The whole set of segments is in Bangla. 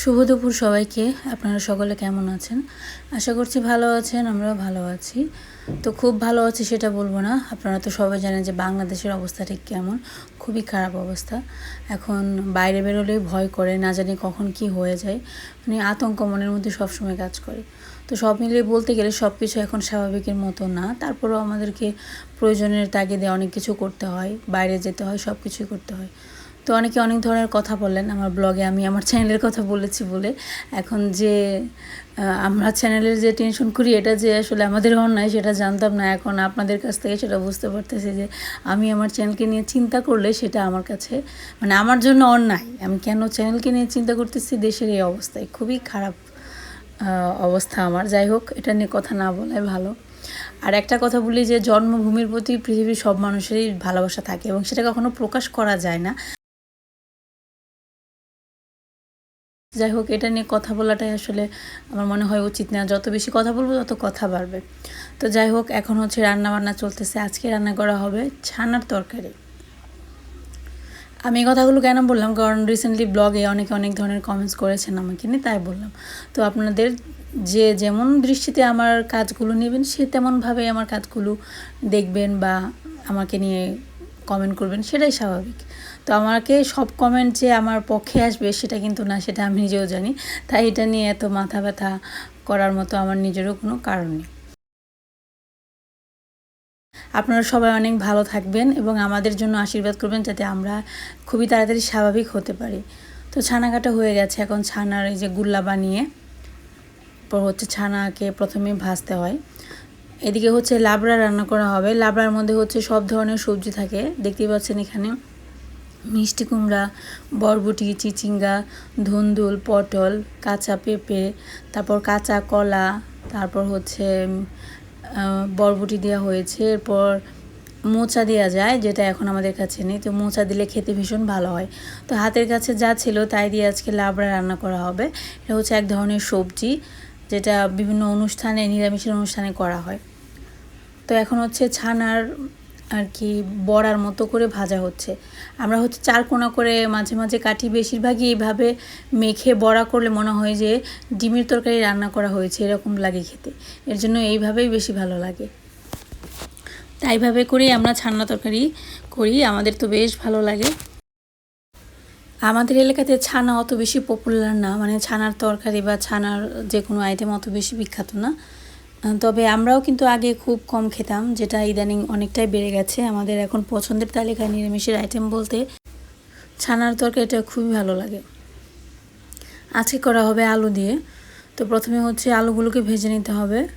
শুভ দুপুর সবাইকে। আপনারা সকলে কেমন আছেন? আশা করছি ভালো আছেন আমরা ভালো আছি। তো খুব ভালো আছি সেটা বলব না। আপনারা তো সবাই জানেন যে বাংলাদেশের অবস্থা ঠিক কেমন, খুবই খারাপ অবস্থা। এখন বাইরে বেরোলেই ভয় করে, না জানি কখন কি হয়ে যায়। মানে আতঙ্ক মনের মধ্যে সবসময় কাজ করে। তো সব মিলিয়ে বলতে গেলে সব কিছু এখন স্বাভাবিকের মতো না। তারপরেও আমাদেরকে প্রয়োজনের তাগিদে অনেক কিছু করতে হয়, বাইরে যেতে হয় সব কিছুই করতে হয়। তো অনেকে অনেক ধরনের কথা বললেন আমার ব্লগে আমি আমার চ্যানেলের কথা বলেছি বলে। এখন যে আমরা চ্যানেলের যে টেনশন করি, এটা যে আসলে আমাদের অন্যায়, সেটা জানতাম না। এখন আপনাদের কাছ থেকে সেটা বুঝতে পারতেছি যে, আমি আমার চ্যানেলকে নিয়ে চিন্তা করলে সেটা আমার কাছে মানে আমার জন্য অন্যায়। আমি কেন চ্যানেলকে নিয়ে চিন্তা করতেছি? দেশের এই অবস্থায়। খুবই খারাপ অবস্থা আমার। যাই হোক, এটা নিয়ে কথা না বলাই ভালো। আর একটা কথা বলি যে, জন্মভূমির প্রতি পৃথিবীর সব মানুষেরই ভালোবাসা থাকে এবং সেটা কখনো প্রকাশ করা যায় না। যাই হোক, এটা নিয়ে কথা বলাটাই আসলে আমার মনে হয় উচিত না। যত বেশি কথা বলব, তত কথা বাড়বে। তো যাই হোক, এখন হচ্ছে রান্না বান্না চলতেছে। আজকে রান্না করা হবে ছানার তরকারি। আমি এই কথাগুলো কেন বললাম? কারণ রিসেন্টলি ব্লগে অনেকে অনেক ধরনের কমেন্টস করেছেন আমাকে নিয়ে, তাই বললাম। তো আপনাদের যে যেমন দৃষ্টিতে আমার কাজগুলো নেবেন, সে তেমনভাবে আমার কাজগুলো দেখবেন বা আমাকে নিয়ে কমেন্ট করবেন, সেটাই স্বাভাবিক। তো আমাকে সব কমেন্ট যে আমার পক্ষে আসবে সেটা কিন্তু না, সেটা আমি নিজেও জানি। তাই এটা নিয়ে এত মাথা ব্যথা করার মতো আমার নিজেরও কোনো কারণ নেই। আপনারা সবাই অনেক ভালো থাকবেন এবং আমাদের জন্য আশীর্বাদ করবেন যাতে আমরা খুবই তাড়াতাড়ি স্বাভাবিক হতে পারি। তো ছানা কাটা হয়ে গেছে, এখন ছানার এই যে গুল্লা বানিয়ে হচ্ছে ছানাকে প্রথমে ভাজতে হয়। এদিকে হচ্ছে লাবড়া রান্না করা হবে। লাবড়ার মধ্যে হচ্ছে সব ধরনের সবজি থাকে। দেখতেই পাচ্ছেন এখানে মিষ্টি কুমড়া, বরবটি, চিচিঙ্গা, ধুন্দুল, পটল, কাঁচা পেঁপে, তারপর কাঁচা কলা, তারপর হচ্ছে বরবটি দেওয়া হয়েছে। এরপর মোচা দেওয়া যায়, যেটা এখন আমাদের কাছে নেই। তো মোচা দিলে খেতে ভীষণ ভালো হয়। তো হাতের কাছে যা ছিল তাই দিয়ে আজকে লাবড়া রান্না করা হবে। এটা হচ্ছে এক ধরনের সবজি। যেটা বিভিন্ন অনুষ্ঠানে, নিরামিষের অনুষ্ঠানে করা হয়। তো এখন হচ্ছে ছানার আর কি বড়ার মতো করে ভাজা হচ্ছে। আমরা হচ্ছে চার কোনা করে মাঝে মাঝে কাটি, বেশিরভাগই এইভাবে মেখে বড়া করলে মনে হয় যে ডিমের তরকারি রান্না করা হয়েছে, এরকম লাগে খেতে। এর জন্য এইভাবেই বেশি ভালো লাগে। তাইভাবে করেই আমরা ছান্না তরকারি করি, আমাদের তো বেশ ভালো লাগে। আমাদের এলাকাতে ছানা অত বেশি পপুলার না। মানে ছানার তরকারি বা ছানার যে কোনো আইটেম অত বেশি বিখ্যাত না। তবে আমরাও কিন্তু আগে খুব কম খেতাম, যেটা ইদানিং অনেকটাই বেড়ে গেছে। আমাদের এখন পছন্দের তালিকায় নিরামিষের আইটেম বলতে ছানার তরকারিটা খুবই ভালো লাগে। আজকে করা হবে আলু দিয়ে। তো প্রথমে হচ্ছে আলুগুলোকে ভেজে নিতে হবে।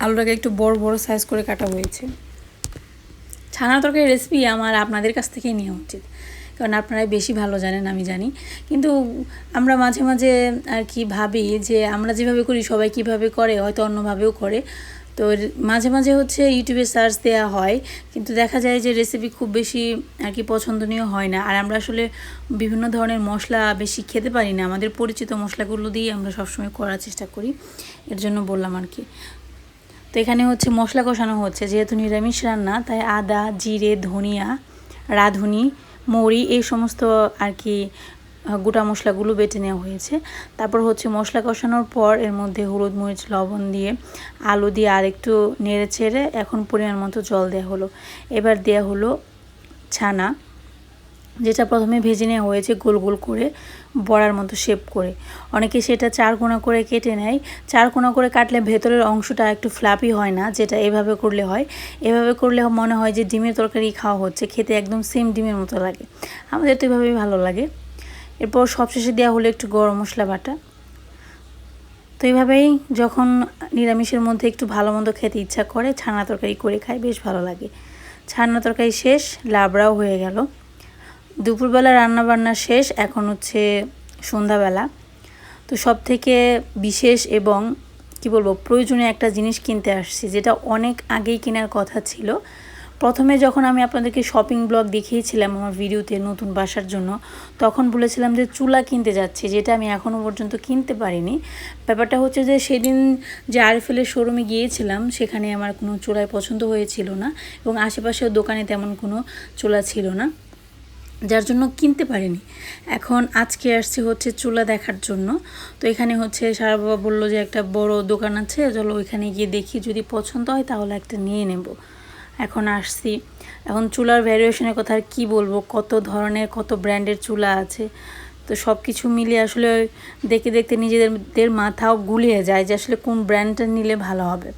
আলুটাকে একটু বড় বড় সাইজ করে কাটা হয়েছে। ছানার তরকারি রেসিপি আমার আপনাদের কাছ থেকেই নেওয়া উচিত। কারণ আপনারাই বেশি ভালো জানেন, আমি জানি। কিন্তু আমরা মাঝে মাঝে আর কি ভাবি যে আমরা যেভাবে করি, সবাই কীভাবে করে, হয়তো অন্যভাবেও করে। তো মাঝে মাঝে হচ্ছে ইউটিউবে সার্চ দেওয়া হয়, কিন্তু দেখা যায় যে রেসিপি খুব বেশি আর কি পছন্দনীয় হয় না। আর আমরা আসলে বিভিন্ন ধরনের মশলা বেশি খেতে পারি না। আমাদের পরিচিত মশলাগুলো দিয়ে আমরা সবসময় করার চেষ্টা করি। এর জন্য বললাম আর কি। তো এখানে হচ্ছে মশলা কষানো হচ্ছে। যেহেতু নিরামিষ রান্না, তাই আদা, জিরে, ধনিয়া, রাঁধুনি মৌরি, এই সমস্ত আর কি গোটা মশলাগুলো বেটে নেওয়া হয়েছে। তারপর হচ্ছে মশলা কষানোর পর এর মধ্যে হলুদ, মরিচ, লবণ দিয়ে আলু দিয়ে আরেকটু নেড়ে ছেড়ে এখন পরিমাণ মতো জল দেওয়া হলো। এবার দেওয়া হলো ছানা। যেটা প্রথমে ভেজে নেওয়া হয়েছে গোল গোল করে বড়ার মতো শেপ করে। অনেকে সেটা চার কোনা করে কেটে নেয়। চার কোনা করে কাটলে ভেতরের অংশটা একটু ফ্লাপি হয় না, যেটা এভাবে করলে হয়। এভাবে করলে মনে হয় যে ডিমের তরকারি খাওয়া হচ্ছে, খেতে একদম সেম ডিমের মতো লাগে। আমাদের তো এভাবেই ভালো লাগে। এরপর সবশেষে দেওয়া হলো একটু গরম মশলা বাটা। তো এইভাবেই যখন নিরামিষের মধ্যে একটু ভালো মন্দ খেতে ইচ্ছা করে, ছানা তরকারি করে খাই, বেশ ভালো লাগে। ছানা তরকারি শেষ, লাবড়াও হয়ে গেল। দুপুরবেলা রান্নাবান্না শেষ, এখন হচ্ছে সন্ধ্যাবেলা। তো সব থেকে বিশেষ এবং কি বলব, প্রয়োজনীয় একটা জিনিস কিনতে আসছি, যেটা অনেক আগেই কেনার কথা ছিল। প্রথমে যখন আমি আপনাদেরকে শপিং ব্লগ দেখিয়েছিলাম আমার ভিডিওতে নতুন বাসার জন্য, তখন বলেছিলাম যে চুলা কিনতে যাচ্ছি, যেটা আমি এখনও পর্যন্ত কিনতে পারিনি। ব্যাপারটা হচ্ছে যে সেদিন যে আরএফএলের শোরুমে গিয়েছিলাম, সেখানে আমার কোনো চুলায় পছন্দ হয়েছিল না এবং আশেপাশেও দোকানে তেমন কোনো চুলা ছিল না। যার জন্য কিনতে পারিনি। এখন আজকে আসছি হচ্ছে চুলা দেখার জন্য। তো এখানে হচ্ছে সারা বাবা বলল যে একটা বড় দোকান আছে, চলো ওইখানে গিয়ে দেখি, যদি পছন্দ হয় তাহলে একটা নিয়ে নেব। এখন আসছি। এখন চুলার ভ্যারিয়েশনের কথা আর কী বলব? কত ধরনের, কত ব্র্যান্ডের চুলা আছে? তো সব কিছু মিলিয়ে আসলে দেখতে দেখতে নিজেদের মাথাও গুলিয়ে যায় যে আসলে কোন ব্র্যান্ডটা নিলে ভালো হবে।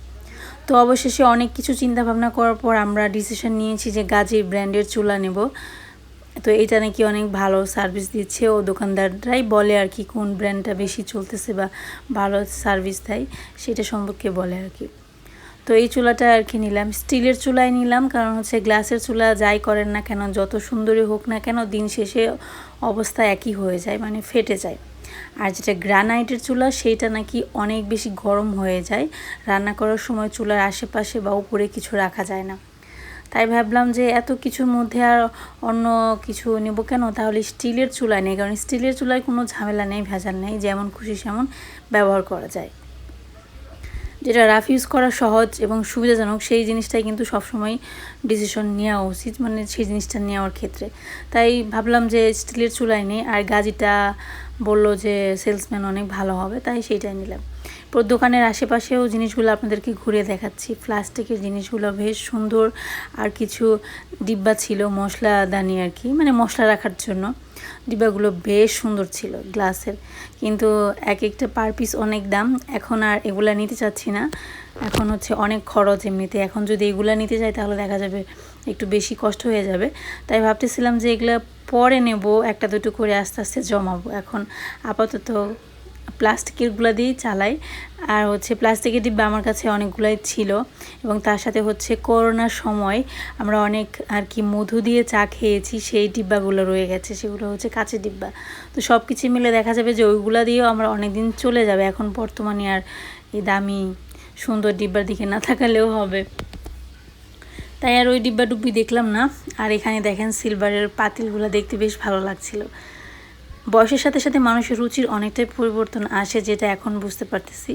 তো অবশেষে অনেক কিছু চিন্তা ভাবনা করার পর আমরা ডিসিশন নিয়েছি যে গাজীর ব্র্যান্ডের চুলা নেব। তো এইটা নাকি অনেক ভালো সার্ভিস দিচ্ছে ও দোকানদাররাই বলে আর কি কোন ব্র্যান্ডটা বেশি চলতেছে বা ভালো সার্ভিস দেয়, সেটা সম্পর্কে বলে আর কি। তো এই চুলাটা আর কি নিলাম। স্টিলের চুলাই নিলাম কারণ হচ্ছে গ্লাসের চুলা যাই করেন না কেন, যত সুন্দরী হোক না কেন, দিন শেষে অবস্থা একই হয়ে যায় মানে ফেটে যায়। আর যেটা গ্রানাইটের চুলা, সেইটা নাকি অনেক বেশি গরম হয়ে যায়। রান্না করার সময় চুলার আশেপাশে বা উপরে কিছু রাখা যায় না। তাই ভাবলাম যে এত কিছুর মধ্যে আর অন্য কিছু নেব কেন? তাহলে স্টিলের চুলা নেই, কারণ স্টিলের চুলায় কোনো ঝামেলা নেই, ভেজাল নেই, যেমন খুশি সেমন ব্যবহার করা যায়। যেটা রাফ ইউজ করা সহজ এবং সুবিধাজনক, সেই জিনিসটাই কিন্তু সবসময় ডিসিশন নেওয়া উচিত মানে সেই জিনিসটা নেওয়ার ক্ষেত্রে। তাই ভাবলাম যে স্টিলের চুলাই নেই, আর গাজিটা বলল যে সেলসম্যান অনেক ভালো হবে, তাই সেইটাই নিলাম। দোকানের আশেপাশেও জিনিসগুলো আপনাদেরকে ঘুরে দেখাচ্ছি। প্লাস্টিকের জিনিসগুলো বেশ সুন্দর আর কিছু ডিব্বা ছিল মশলাদানি আর কি মানে মশলা রাখার জন্য। ডিব্বাগুলো বেশ সুন্দর ছিল গ্লাসের। কিন্তু এক একটা পার পিস অনেক দাম। এখন আর এগুলা নিতে চাচ্ছি না। এখন হচ্ছে অনেক খরচ এমনিতে। এখন যদি এগুলা নিতে যাই তাহলে দেখা যাবে একটু বেশি কষ্ট হয়ে যাবে। তাই ভাবতেছিলাম যে এগুলা পরে নেব, একটা দুটো করে আস্তে আস্তে জমাবো। এখন আপাতত প্লাস্টিকেরগুলো দিয়েই চালাই। আর হচ্ছে প্লাস্টিকের ডিব্বা আমার কাছে অনেকগুলাই ছিল এবং তার সাথে হচ্ছে করোনার সময় আমরা অনেক আর কি মধু দিয়ে চা খেয়েছি, সেই ডিব্বাগুলো রয়ে গেছে, সেগুলো হচ্ছে কাঁচের ডিব্বা। তো সব কিছু মিলে দেখা যাবে যে ওইগুলো দিয়েও আমরা অনেক দিন চলে যাবে, এখন বর্তমানে আর এই দামি সুন্দর ডিব্বার দিকে না থাকালেও হবে। তাই আর ওই ডিব্বা ডুব্বি দেখলাম না। আর এখানে দেখেন সিলভারের পাতিলগুলো দেখতে বেশ ভালো লাগছিল। বয়সের সাথে সাথে মানুষের রুচির অনেকটাই পরিবর্তন আসে, যেটা এখন বুঝতে পারতেছি।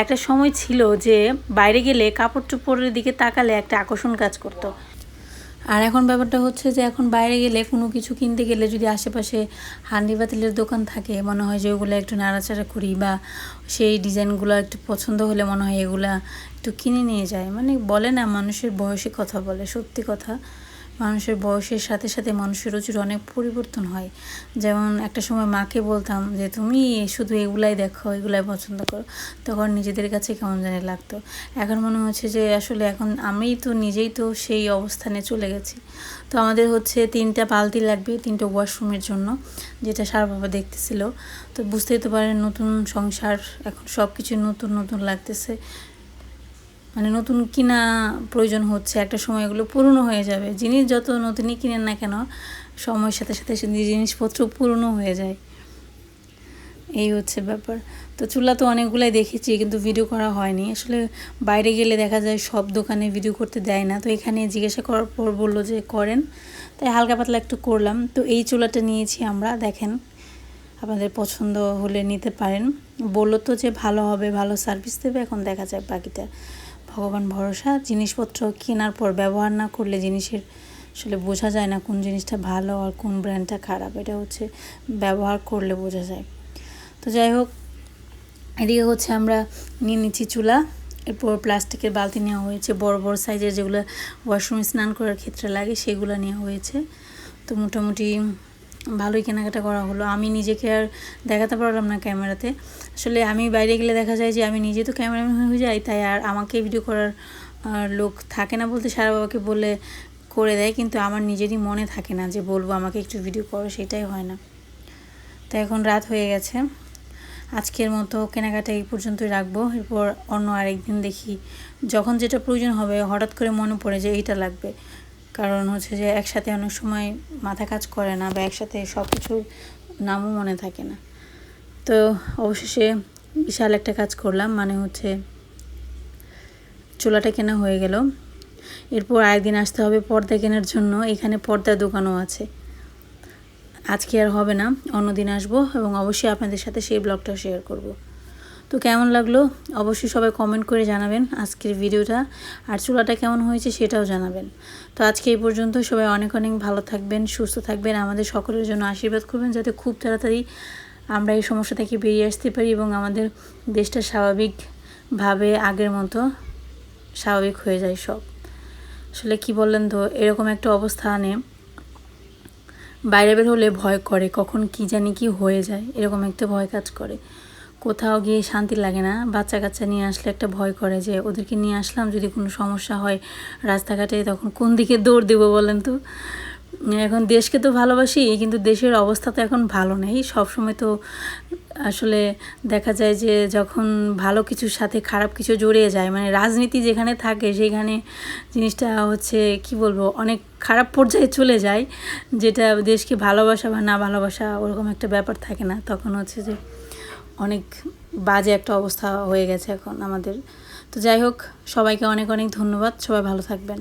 একটা সময় ছিল যে বাইরে গেলে কাপড় চোপড়ের দিকে তাকালে একটা আকর্ষণ কাজ করতো। আর এখন ব্যাপারটা হচ্ছে যে এখন বাইরে গেলে কোনো কিছু কিনতে গেলে যদি আশেপাশে হান্ডি বাতিলের দোকান থাকে, মনে হয় যে ওগুলো একটু নাড়াচাড়া করি বা সেই ডিজাইনগুলো একটু পছন্দ হলে মনে হয় এগুলা একটু কিনে নিয়ে যায় মানে বলে না, মানুষের বয়সে কথা বলে, সত্যি কথা। মানুষের বয়সের সাথে সাথে মানুষের রুচির অনেক পরিবর্তন হয়। যেমন একটা সময় মাকে বলতাম যে, তুমি শুধু এগুলাই দেখো, এগুলাই পছন্দ করো। তখন নিজেদের কাছে কেমন জানি লাগতো। এখন মনে হচ্ছে যে, আসলে এখন আমি তো নিজেই তো সেই অবস্থানে চলে গেছি। তো আমাদের হচ্ছে তিনটা বালতি লাগবে, তিনটা ওয়াশরুমের জন্য, যেটা সার বাবা দেখতেছিল। তো বুঝতেই তো পারেন, নতুন সংসার, এখন সব কিছু নতুন নতুন লাগতেছে। মানে নতুন কিনা প্রয়োজন হচ্ছে, একটা সময় এগুলো পুরনো হয়ে যাবে। জিনিস যত নতুনই কিনেন না কেন, সময়ের সাথে সাথে জিনিসপত্র পুরনো হয়ে যায়। এই হচ্ছে ব্যাপার। তো চুলা তো অনেকগুলাই দেখেছি, কিন্তু ভিডিও করা হয়নি। আসলে বাইরে গেলে দেখা যায় সব দোকানে ভিডিও করতে দেয় না। তো এখানে জিজ্ঞাসা করার পর বলল যে করেন। তাই হালকা পাতলা একটু করলাম। তো এই চুলাটা নিয়েছি আমরা, দেখেন। আপনাদের পছন্দ হলে নিতে পারেন। বলল তো যে ভালো হবে, ভালো সার্ভিস দেবে, এখন দেখা যায় বাকিটা। ভগবান ভরসা, জিনিসপত্র কেনার পর ব্যবহার না করলে জিনিসের আসলে বোঝা যায় না কোন জিনিসটা ভালো আর কোন ব্র্যান্ডটা খারাপ। এটা হচ্ছে ব্যবহার করলে বোঝা যায়। তো যাই হোক, এদিকে হচ্ছে আমরা নিয়ে নিচ্ছি চুলা। এরপর প্লাস্টিকের বালতি নেওয়া হয়েছে। বড় বড় সাইজের যেগুলো ওয়াশরুমে স্নান করার ক্ষেত্রে লাগে সেগুলো নেওয়া হয়েছে। তো মোটামুটি ভালোই কেনাকাটা করা হলো। আমি নিজেকে আর দেখাতে পারলাম না ক্যামেরাতে। আসলে আমি বাইরে গেলে দেখা যায় যে আমি নিজে তো ক্যামেরাম্যান হয়ে যাই, তাই আর আমাকে ভিডিও করার লোক থাকে না বলতে সারা বাবাকে বলে করে দেয়, কিন্তু আমার নিজেরই মনে থাকে না যে বলব আমাকে একটু ভিডিও করো, সেটাই হয় না। তো এখন রাত হয়ে গেছে। আজকের মতো কেনাকাটা এই পর্যন্তই রাখব। এরপর অন্য আরেকদিন দেখি যখন যেটা প্রয়োজন হবে, হঠাৎ করে মনে পড়ে যে এইটা লাগবে। কারণ হচ্ছে যে একসাথে অনেক সময় মাথা কাজ করে না বা একসাথে সব কিছুর নামও মনে থাকে না। তো অবশেষে বিশাল একটা কাজ করলাম মানে হচ্ছে চুলাটা কেনা হয়ে গেল। এরপর আরেকদিন আসতে হবে পর্দা কেনার জন্য, এখানে পর্দার দোকানও আছে। আজকে আর হবে না, অন্যদিন আসব এবং অবশ্যই আপনাদের সাথে সেই ব্লগটা শেয়ার করব। তো কেমন লাগল? অবশ্যই সবাই কমেন্ট করে জানাবেন আজকের ভিডিওটা। আর চুলাটা কেমন হয়েছে সেটাও জানাবেন। তো আজকে এই পর্যন্ত সবাই অনেক অনেক ভালো থাকবেন, সুস্থ থাকবেন। আমাদের সকলের জন্য আশীর্বাদ করবেন যাতে খুব তাড়াতাড়ি আমরা এই সমস্যা থেকে বেরিয়ে আসতে পারি এবং আমাদের দেশটা স্বাভাবিকভাবে আগের মতো স্বাভাবিক হয়ে যায় সব। আসলে কি বললেন তো, এরকম একটা অবস্থানে বাইরে বের হলে ভয় করে, কখন কি জানি কি হয়ে যায়, এরকম একটা ভয় কাজ করে। কোথাও গিয়ে শান্তি লাগে না। বাচ্চা কাচ্চা নিয়ে আসলে একটা ভয় করে যে, ওদেরকে নিয়ে আসলাম, যদি কোনো সমস্যা হয় রাস্তাঘাটে তখন কোন দিকে দৌড় দেবো বলেন তো? এখন দেশকে তো ভালোবাসি, কিন্তু দেশের অবস্থা তো এখন ভালো নেই। সবসময় তো আসলে দেখা যায় যে, যখন ভালো কিছুর সাথে খারাপ কিছু জড়িয়ে যায় মানে রাজনীতি যেখানে থাকে সেইখানে জিনিসটা হচ্ছে, কি বলব, অনেক খারাপ পর্যায়ে চলে যায়। যেটা দেশকে ভালোবাসা বা না ভালোবাসা ওরকম একটা ব্যাপার থাকে না। তখন হচ্ছে যে অনেক বাজে একটা অবস্থা হয়ে গেছে এখন আমাদের। তো যাই হোক, সবাইকে অনেক অনেক ধন্যবাদ। সবাই ভালো থাকবেন।